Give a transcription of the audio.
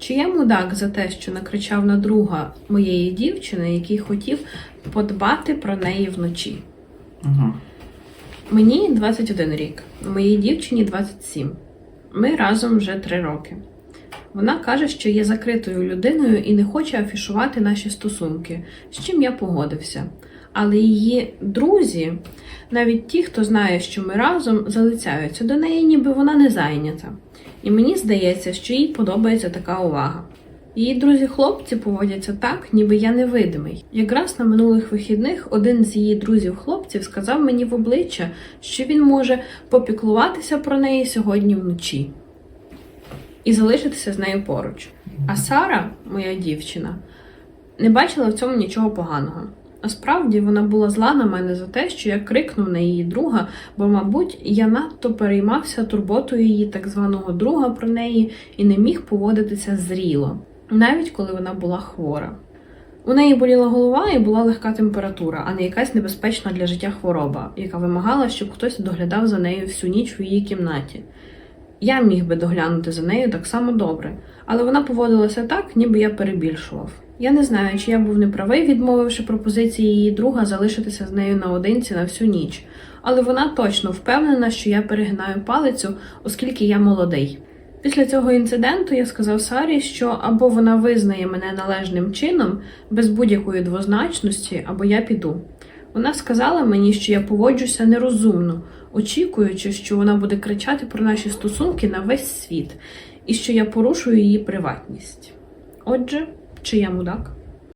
Чи я мудак за те, що накричав на друга моєї дівчини, який хотів подбати про неї вночі? Угу. Мені 21 рік, моїй дівчині 27. Ми разом вже 3 роки. Вона каже, що є закритою людиною і не хоче афішувати наші стосунки, з чим я погодився. Але її друзі, навіть ті, хто знає, що ми разом, залицяються до неї, ніби вона не зайнята. І мені здається, що їй подобається така увага. Її друзі-хлопці поводяться так, ніби я невидимий. Якраз на минулих вихідних один з її друзів-хлопців сказав мені в обличчя, що він може попіклуватися про неї сьогодні вночі і залишитися з нею поруч. А Сара, моя дівчина, не бачила в цьому нічого поганого. Насправді вона була зла на мене за те, що я крикнув на її друга, бо, мабуть, я надто переймався турботою її так званого друга про неї і не міг поводитися зріло, навіть коли вона була хвора. У неї боліла голова і була легка температура, а не якась небезпечна для життя хвороба, яка вимагала, щоб хтось доглядав за нею всю ніч у її кімнаті. Я міг би доглянути за нею так само добре, але вона поводилася так, ніби я перебільшував. Я не знаю, чи я був неправий, відмовивши пропозиції її друга залишитися з нею наодинці на всю ніч, але вона точно впевнена, що я перегинаю палицю, оскільки я молодий. Після цього інциденту я сказав Сарі, що або вона визнає мене належним чином, без будь-якої двозначності, або я піду. Вона сказала мені, що я поводжуся нерозумно, очікуючи, що вона буде кричати про наші стосунки на весь світ, і що я порушую її приватність. Отже, чи я мудак?